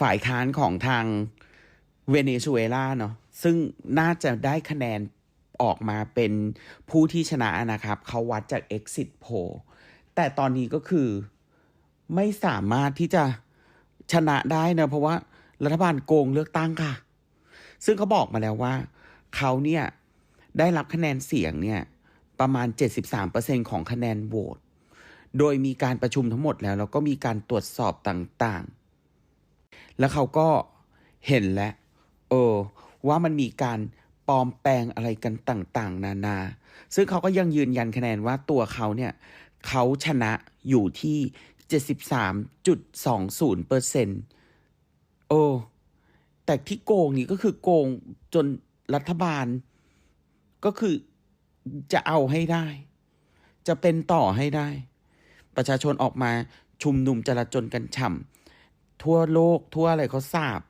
ฝ่ายค้านของทางเวเนซุเอลาเนาะซึ่งน่าจะได้คะแนนออกมาเป็นผู้ที่ชนะนะครับ เขาวัดจาก Exit Poll แต่ตอนนี้ก็คือไม่สามารถที่จะชนะได้นะเพราะว่ารัฐบาลโกงเลือกตั้งค่ะ ซึ่งเขาบอกมาแล้วว่า เขาเนี่ย ได้รับคะแนนเสียงเนี่ย ประมาณ 73%ของคะแนนโหวต โดยมีการประชุมทั้งหมดแล้ว แล้วก็มีการตรวจสอบต่างๆ แล้วเขาก็เห็นแล้วเออ ว่ามันมีการปลอมแปลงอะไรกันต่าง ๆ นานา ซึ่งเขาก็ยังยืนยันคะแนนว่าตัวเขาเนี่ย เขาชนะอยู่ที่ 73.20เปอร์เซ็นต์โอ้แต่ที่โกงนี่ก็คือโกงจนรัฐบาล ก็คือจะเอาให้ได้ จะเป็นต่อให้ได้ ประชาชนออกมาชุมนุมจลาจลกันฉ่ำ ทั่วโลกทั่วอะไรเขาสาบ